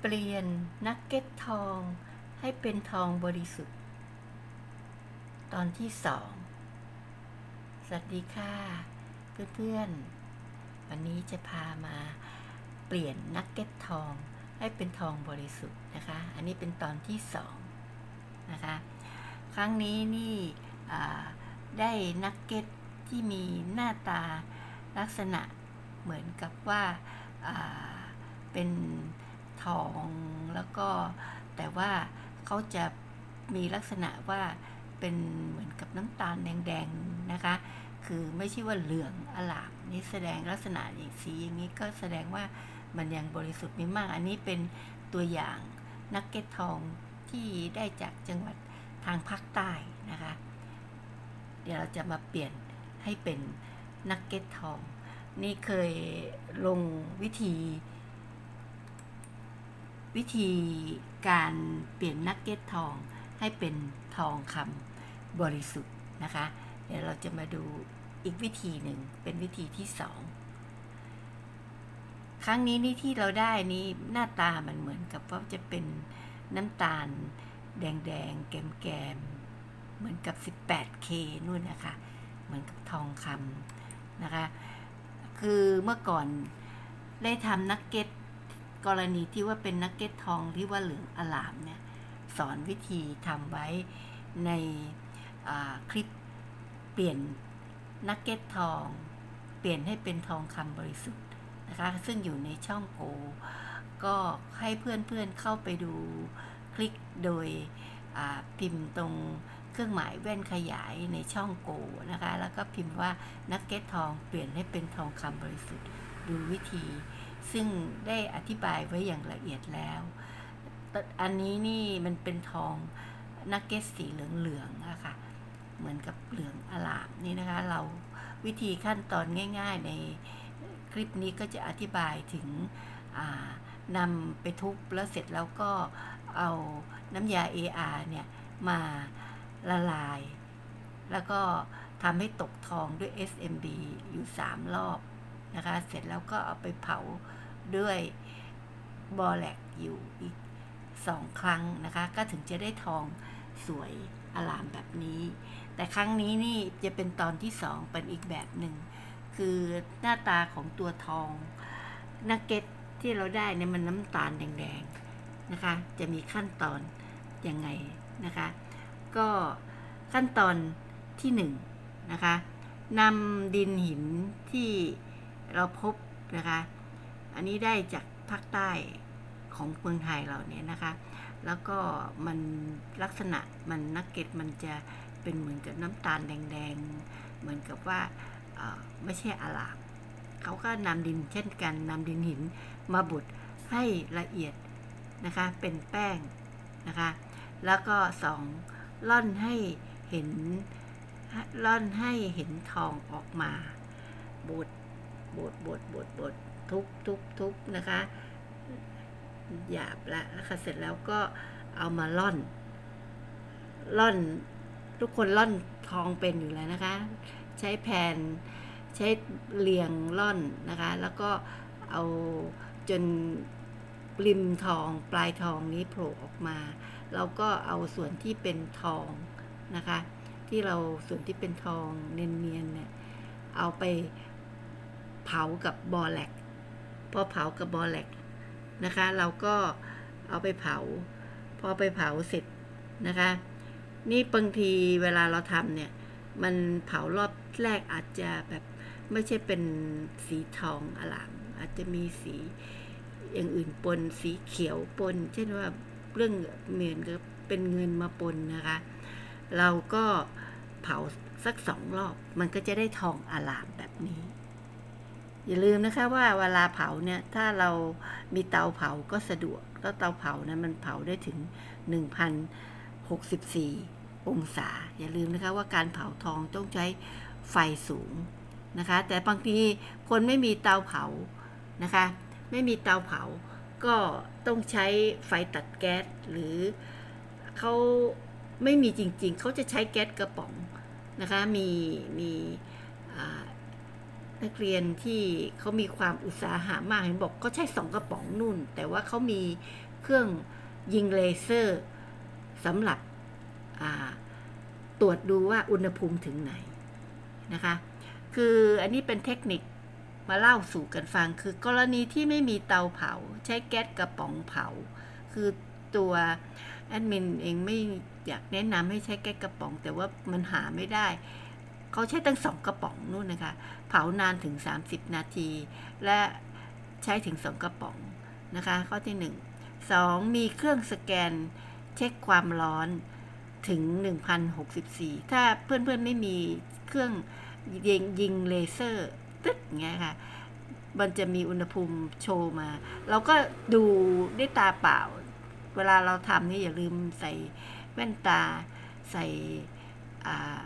เปลี่ยนนักเก็ตทองให้เป็นทองบริสุทธิ์ ตอนที่สองสวัสดีค่ะ เพื่อนๆ วันนี้จะพามาเปลี่ยนนักเก็ตทองให้เป็นทองบริสุทธิ์นะคะ อันนี้เป็นตอนที่สองนะคะ ครั้งนี้นี่ได้นักเก็ตที่มีหน้าตาลักษณะเหมือนกับว่าเป็น ทองแล้วก็แต่ว่าเขาจะมีลักษณะว่าเป็นเหมือนกับน้ำตาลแดงๆนะคะ คือไม่ใช่ว่าเหลืองอลามนี่แสดงลักษณะอย่างสีอย่างนี้ก็แสดงว่ามันยังบริสุทธิ์ไม่มาก อันนี้เป็นตัวอย่างนักเก็ตทองที่ได้จากจังหวัดทางภาคใต้นะคะ เดี๋ยวเราจะมาเปลี่ยนให้เป็นนักเก็ตทอง นี่เคยลงวิธี วิธีการเปลี่ยนนักเก็ตทองให้เป็นทองคำบริสุทธิ์นะคะ เดี๋ยวเราจะมาดูอีกวิธีหนึ่งเป็นวิธีที่สองครั้งนี้นี่ที่เราได้นี้หน้าตามันเหมือนกับว่าจะเป็นน้ำตาลแดงๆ แกมๆ เหมือนกับ 18K นู่นนะคะ เหมือนกับทองคำนะคะ คือเมื่อก่อนได้ทำนักเก็ต กรณีที่ว่าเป็นนักเก็ตทองที่ว่าเหลืองอลามเนี่ยสอนวิธีทำไว้ในคลิปเปลี่ยนนักเก็ตทอง เปลี่ยนให้เป็นทองคำบริสุทธิ์นะคะซึ่งอยู่ในช่องโก ก็ให้เพื่อนๆเข้าไปดูคลิกโดยพิมพ์ตรงเครื่องหมายแว่นขยายในช่องโกนะคะ แล้วก็พิมพ์ว่านักเก็ตทองเปลี่ยนให้เป็นทองคำบริสุทธิ์ ดูวิธี ซึ่งได้อธิบายไว้อย่างละเอียดแล้ว อันนี้นี่มันเป็นทองนักเก็ตสีเหลืองๆอะค่ะ เหมือนกับเหลืองอลามนี่นะคะ เราวิธีขั้นตอนง่าย ๆ ในคลิปนี้ก็จะอธิบายถึงนำไปทุบแล้วเสร็จแล้วก็เอาน้ำยา AR เนี่ยมาละลาย แล้วก็ทำให้ตกทองด้วย SMB อยู่ 3 รอบนะคะ เสร็จแล้วก็เอาไปเผา ด้วยบอแลกอยู่อีกสองครั้งนะคะ ก็ถึงจะได้ทองสวยอลามแบบนี้ แต่ครั้งนี้นี่จะเป็นตอนที่สองเป็นอีกแบบหนึ่ง คือหน้าตาของตัวทองนักเก็ตที่เราได้เนี่ยมันน้ำตาลแดงๆนะคะ จะมีขั้นตอนยังไงนะคะ ก็ขั้นตอนที่หนึ่งนะคะนำดินหินที่เราพบนะคะ อันนี้ได้จากภาคใต้ของเมืองไทยเราเนี่ยนะคะ แล้วก็มันลักษณะมันนักเก็ตมันจะเป็นเหมือนกับน้ำตาลแดงๆ เหมือนกับว่าไม่ใช่อาลามเขาก็นำดินเช่นกันนำดินหินมาบดให้ละเอียดนะคะเป็นแป้งนะคะ แล้วก็สองล่อนให้เห็นล่อนให้เห็นทองออกมาบดบดบดบดบด ทุบทุบทุบนะคะ หยาบละแล้วค่ะเสร็จแล้วก็เอามาล่อน ล่อน ทุกคนล่อนทองเป็นอยู่แล้วนะคะ ใช้แผ่นใช้เลียงล่อนนะคะ แล้วก็เอาจนริมทองปลายทองนี้โผล่ออกมา เราก็เอาส่วนที่เป็นทองนะคะ ที่เราส่วนที่เป็นทองเนียนๆเนี่ยเอาไปเผากับบอแลก พอเผากับบอแลกนะคะ เราก็เอาไปเผา พอไปเผาเสร็จนะคะ นี่บางทีเวลาเราทำเนี่ย มันเผารอบแรกอาจจะแบบไม่ใช่เป็นสีทองอลามอาจจะมีสีอย่างอื่นปนสีเขียวปน เช่นว่าเรื่องเหมือนกับเป็นเงินมาปนนะคะ เราก็เผาสักสองรอบ มันก็จะได้ทองอลามแบบนี้ อย่าลืมนะคะว่าเวลาเผาเนี่ยถ้าเรามีเตาเผาก็สะดวกแล้วเตาเผานั้นมันเผาได้ถึง 1,064 องศา อย่าลืมนะคะว่าการเผาทองต้องใช้ไฟสูงนะคะ แต่บางทีคนไม่มีเตาเผานะคะ ไม่มีเตาเผา ก็ต้องใช้ไฟตัดแก๊สหรือเขาไม่มีจริงๆ เขาจะใช้แก๊สกระป๋องนะคะ มีมี นักเรียนที่เขามีความอุตสาหะมากเห็นบอกก็ใช้สองกระป๋องนุ่น แต่ว่าเขามีเครื่องยิงเลเซอร์สำหรับตรวจดูว่าอุณหภูมิถึงไหนนะคะ คืออันนี้เป็นเทคนิคมาเล่าสู่กันฟัง คือกรณีที่ไม่มีเตาเผา ใช้แก๊สกระป๋องเผา คือตัวแอดมินเองไม่อยากแนะนำให้ใช้แก๊สกระป๋อง แต่ว่ามันหาไม่ได้ เขาใช้ตั้งสองกระป๋องนู่นนะคะ เผานานถึง 30 นาที และใช้ถึงสองกระป๋องนะคะ ข้อที่หนึ่งสองมีเครื่องสแกนเช็คความร้อนถึง 1064 ถ้าเพื่อนๆไม่มีเครื่องยิงยิงเลเซอร์ตึ๊ดอย่างเงี้ยค่ะ มันจะมีอุณหภูมิโชว์มา เราก็ดูด้วยตาเปล่า เวลาเราทำนี่อย่าลืมใส่แว่นตาใส่อ่า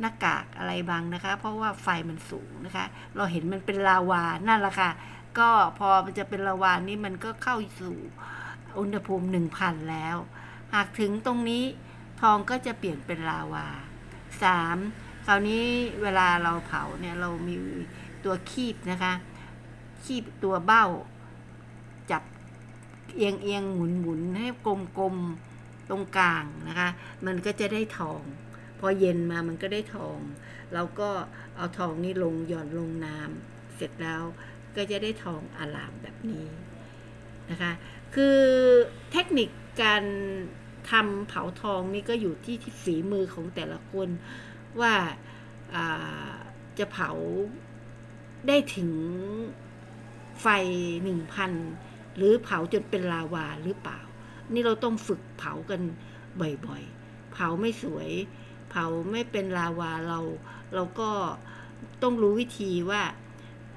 หน้ากากอะไรบางนะคะ เพราะว่าไฟมันสูงนะคะ เราเห็นมันเป็นลาวานั่นแหละค่ะ ก็พอมันจะเป็นลาวานี่มันก็เข้าสู่อุณหภูมิหนึ่งพันแล้ว หากถึงตรงนี้ทองก็จะเปลี่ยนเป็นลาวาสามคราวนี้เวลาเราเผาเนี่ยเรามีตัวคีบนะคะ คีบตัวเบ้า จับเอียงเอียงหมุนหมุนให้กลมกลมๆตรงกลางนะคะ มันก็จะได้ทอง อเย็นมามันก็ได้ทอง เราก็เอาทองนี้ลงหย่อนลงน้ำเสร็จแล้วก็จะได้ทองอารามแบบนี้นะคะ คือเทคนิคการทำเผาทองนี่ก็อยู่ที่ที่ฝีมือของแต่ละคนว่าาจะเผาได้ถึงไฟหนึ่งพันหรือเผาจนเป็นลาวาหรือเปล่า นี่เราต้องฝึกเผากันบ่อยๆ เผาไม่สวย ผาไม่เป็นลาวาเรา เราก็ต้องรู้วิธีว่า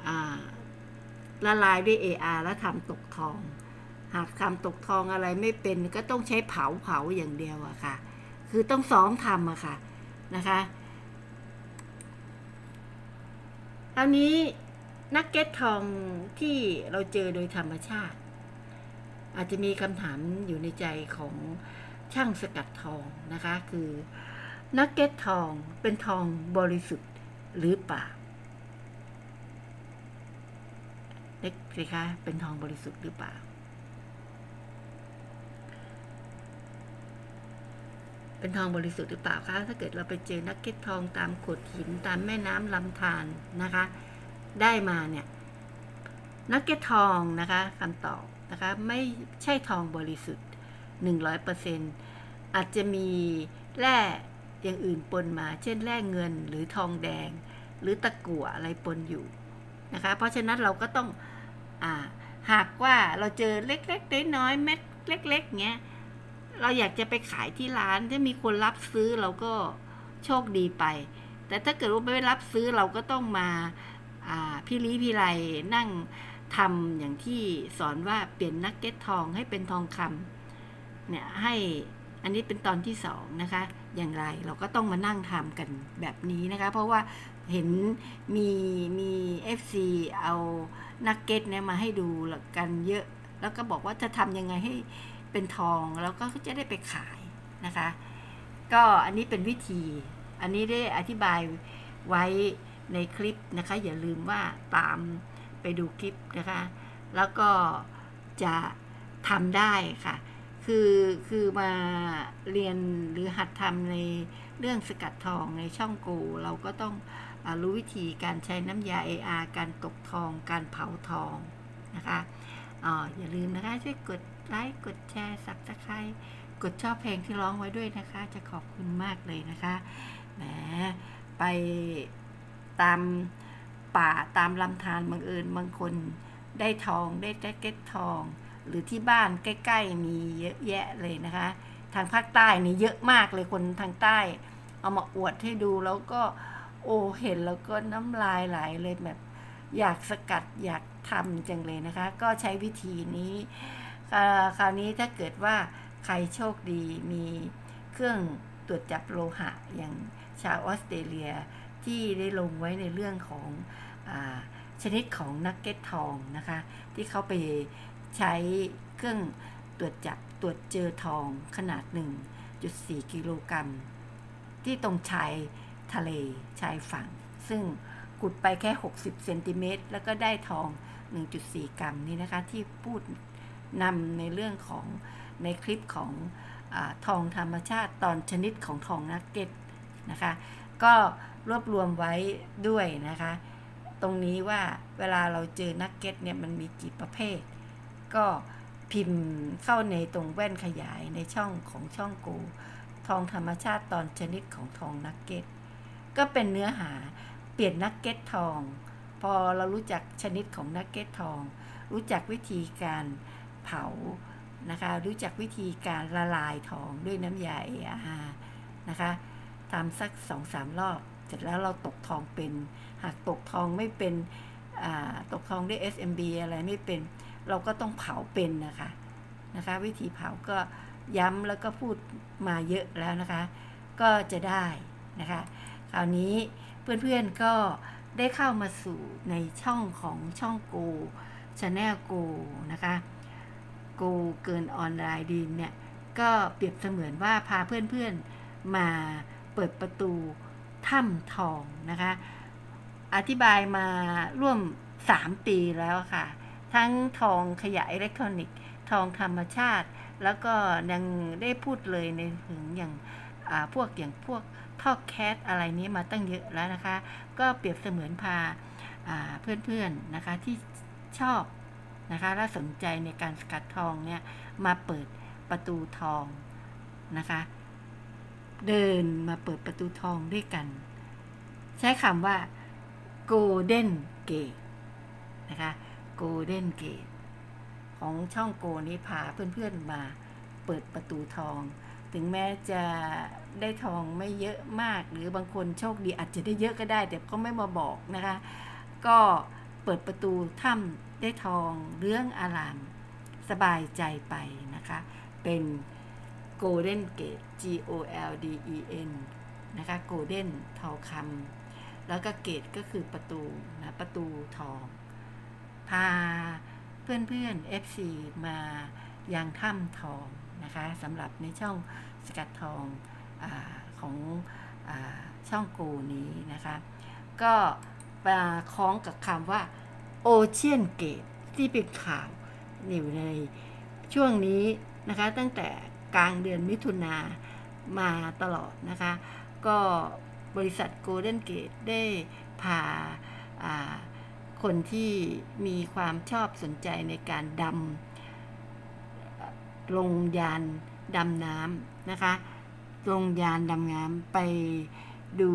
อ่าละลายด้วย AR แล้วทำตกทอง หากทำตกทองอะไรไม่เป็นก็ต้องใช้เผาเผาอย่างเดียวอะค่ะ คือต้องซ้อมทำอะค่ะนะคะคราวนี้นักเก็ตทองที่เราเจอโดยธรรมชาติ อาจจะมีคำถามอยู่ในใจของช่างสกัดทองนะคะ คือ นักเก็ตทองเป็นทองบริสุทธิ์หรือเปล่าเล็กสิคะเป็นทองบริสุทธิ์หรือเปล่า เป็นทองบริสุทธิ์หรือเปล่าคะ ถ้าเกิดเราไปเจอนักเก็ตทองตามโขดหินตามแม่น้ำลำธารนะคะ ได้มาเนี่ย นักเก็ตทองนะคะคำตอบนะคะไม่ใช่ทองบริสุทธิ์หนึ่งร้อยเปอร์เซ็นอาจจะมีแร่ อย่างอื่นปนมา เช่นแร่เงินหรือทองแดง หรือตะกั่วอะไรปนอยู่นะคะ เพราะฉะนั้นเราก็ต้องอ่าหากว่าเราเจอเล็กๆน้อยๆเม็ดเล็กๆเงี้ยเราอยากจะไปขายที่ร้านถ้ามีคนรับซื้อเราก็โชคดีไป แต่ถ้าเกิดว่าไม่รับซื้อเราก็ต้องมาอ่าพี่ลีพี่ไรนั่งทำอย่างที่สอนว่าเปลี่ยนนักเก็ตทองให้เป็นทองคำเนี่ยให้อันนี้เป็นตอนที่สองนะคะ อย่างไร เราก็ต้องมานั่งทำกันแบบนี้นะคะ เพราะว่าเห็นมีมี FC เอานักเก็ตเนี่ยมาให้ดูกันเยอะ แล้วก็บอกว่าจะทำยังไงให้เป็นทองแล้วก็จะได้ไปขายนะคะ ก็อันนี้เป็นวิธี อันนี้ได้อธิบายไว้ในคลิปนะคะ อย่าลืมว่าตามไปดูคลิปนะคะ แล้วก็จะทำได้ค่ะ คือคือมาเรียนหรือหัดทำในเรื่องสกัดทองในช่องโก เราก็ต้องอรู้วิธีการใช้น้ำยา AR การตกทอง การเผาทองนะคะอออย่าลืมนะคะ ช่วยกดไลค์กดแชร์สับสไครกดชอบเพลงที่ร้องไว้ด้วยนะคะ จะขอบคุณมากเลยนะคะแหมไปตามป่าตามลำธารบางเอิญบางคนได้ทองได้แจ็คเก็ตทอง หรือที่บ้านใกล้ๆมีเยอะแยะเลยนะคะ ทางภาคใต้นี่เยอะมากเลยคนทางใต้ เอามาอวดให้ดูแล้วก็โอ้เห็นแล้วก็น้ำลายไหลเลยแบบ อยากสกัดอยากทำจังเลยนะคะ ก็ใช้วิธีนี้ คราวนี้ถ้าเกิดว่าใครโชคดีมีเครื่องตรวจจับโลหะอย่างชาวออสเตรเลียที่ได้ลงไว้ในเรื่องของอชนิดของนักเก็ตทองนะคะ ที่เขาไป ใช้เครื่องตรวจจับตรวจเจอทองขนาด 1.4 กิโลกรัม ที่ตรงชายทะเลชายฝั่ง ซึ่งขุดไปแค่ 60 เซนติเมตร แล้วก็ได้ทอง 1.4 กรัมนี่นะคะ ที่พูดนำในเรื่องของในคลิปของอทองธรรมชาติตอนชนิดของทองนักเก็ตนะคะ ก็รวบรวมไว้ด้วยนะคะ ตรงนี้ว่าเวลาเราเจอนักเก็ตเนี่ยมันมีกี่ประเภท ก็พิมพ์เข้าในตรงแว่นขยายในช่องของช่องกู ทองธรรมชาติตอนชนิดของทองนักเก็ต ก็เป็นเนื้อหาเปลี่ยนนักเก็ตทอง พอเรารู้จักชนิดของนักเก็ตทอง รู้จักวิธีการเผานะคะรู้จักวิธีการละลายทองด้วยน้ำยา ARR นะคะทำสักสองสามรอบ เสร็จแล้วเราตกทองเป็น หากตกทองไม่เป็นตกทองด้วย SMB อะไรไม่เป็น เราก็ต้องเผาเป็นนะคะนะคะ วิธีเผาก็ย้ำแล้วก็พูดมาเยอะแล้วนะคะ ก็จะได้นะคะคราวนี้เพื่อนๆก็ได้เข้ามาสู่ในช่องของช่องกูชาแนลกูนะคะกูเกินออนไลน์ดีนเนี่ย ก็เปรียบเสมือนว่าพาเพื่อนๆมาเปิดประตูถ้ำทองนะคะ อธิบายมาร่วม 3 ปีแล้วค่ะ ทั้งทองขยะอิเล็กทรอนิกส์ ทองธรรมชาติ แล้วก็ยังได้พูดเลยในถึงอย่างาพวกอย่างพวกท่อแคสอะไรนี้มาตั้งเยอะแล้วนะคะ ก็เปรียบเสมือนพาอ่าเพื่อนๆนะคะที่ชอบนะคะและสนใจในการสกัดทองเนี่ยมาเปิดประตูทองนะคะ เดินมาเปิดประตูทองด้วยกัน ใช้คำว่า Golden Gate นะคะ Golden Gate ของช่องโกนี้พาเพื่อนๆมาเปิดประตูทอง ถึงแม้จะได้ทองไม่เยอะมาก หรือบางคนโชคดีอาจจะได้เยอะก็ได้ แต่ก็ไม่มาบอกนะคะ ก็เปิดประตูถ้ำได้ทองเรื่องอาราม สบายใจไปนะคะ เป็น Golden Gate G O L D E N นะคะ Golden ทองคำแล้วก็เกตก็คือประตูนะประตูทอง พาเพื่อนๆ FC มายังถ้ำทองนะคะสำหรับในช่องสกัดทองอของอช่องกูนี้นะคะ ก็มาคล้องกับคำว่าโอเชียนเกตที่เป็นข่าวอยู่ในช่วงนี้นะคะ ตั้งแต่กลางเดือนมิถุนามาตลอดนะคะ ก็บริษัท Golden Gate ได้พาา คนที่มีความชอบสนใจในการดำลงยานดำน้ำนะคะ ลงยานดำน้ำไปดู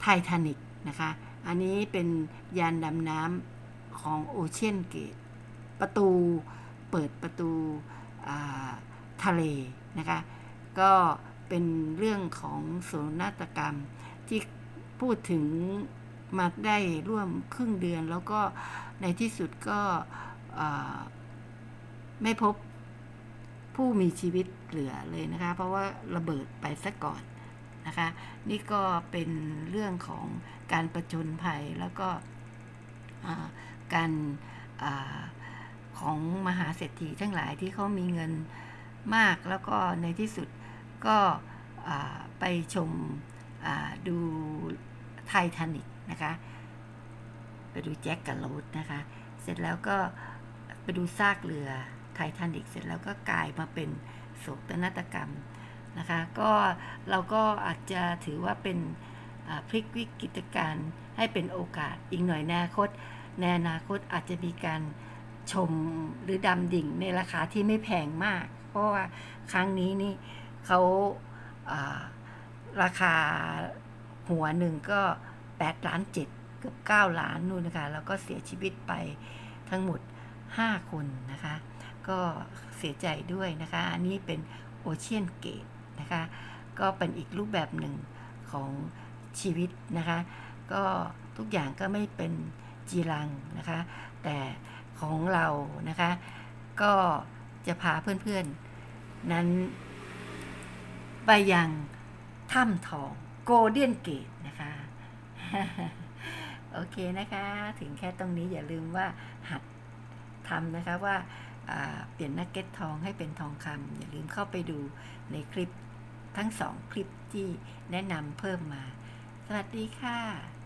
ไททานิกนะคะ อันนี้เป็นยานดำน้ำของโอเชียนเกต ประตูเปิดประตูทะเลนะคะ ก็เป็นเรื่องของโศนาฏกรรมที่พูดถึง มาได้ร่วมครึ่งเดือน แล้วก็ในที่สุดก็ไม่พบผู้มีชีวิตเหลือเลยนะคะ เพราะว่าระเบิดไปซะก่อนนะคะ นี่ก็เป็นเรื่องของการประจนภัยแล้วก็การอาของมหาเศรษฐีทั้งหลายที่เขามีเงินมากแล้วก็ในที่สุดก็ไปชมดูไททานิก นะคะ ไปดูแจ็คกับโรสนะคะ เสร็จแล้วก็ไปดูซากเรือไททานิกเสร็จแล้วก็กลายมาเป็นโศกนาฏกรรมนะคะ ก็เราก็อาจจะถือว่าเป็นพลิกวิกฤตการณ์ให้เป็นโอกาสอีกหน่อยในอนาคตในอนาคตอาจจะมีการชมหรือดำดิ่งในราคาที่ไม่แพงมาก เพราะว่าครั้งนี้นี่เขาาราคาหัวหนึ่งก็ 8 ล้าน 7 เกือบ 9 ล้านนู่นนะคะ แล้วก็เสียชีวิตไปทั้งหมด 5 คนนะคะ ก็เสียใจด้วยนะคะ อันนี้เป็นโอเชียนเกตนะคะ ก็เป็นอีกรูปแบบหนึ่งของชีวิตนะคะ ก็ทุกอย่างก็ไม่เป็นจีรังนะคะ แต่ของเรานะคะ ก็จะพาเพื่อนๆ นั้น ไปยังถ้ำทองโกลเด้นเกตนะคะ โอเคนะคะ ถึงแค่ตรงนี้อย่าลืมว่าหัดทำนะคะว่าาเปลี่ยนนักเก็ตทองให้เป็นทองคำอย่าลืมเข้าไปดูในคลิปทั้งสองคลิปที่แนะนำเพิ่มมา สวัสดีค่ะ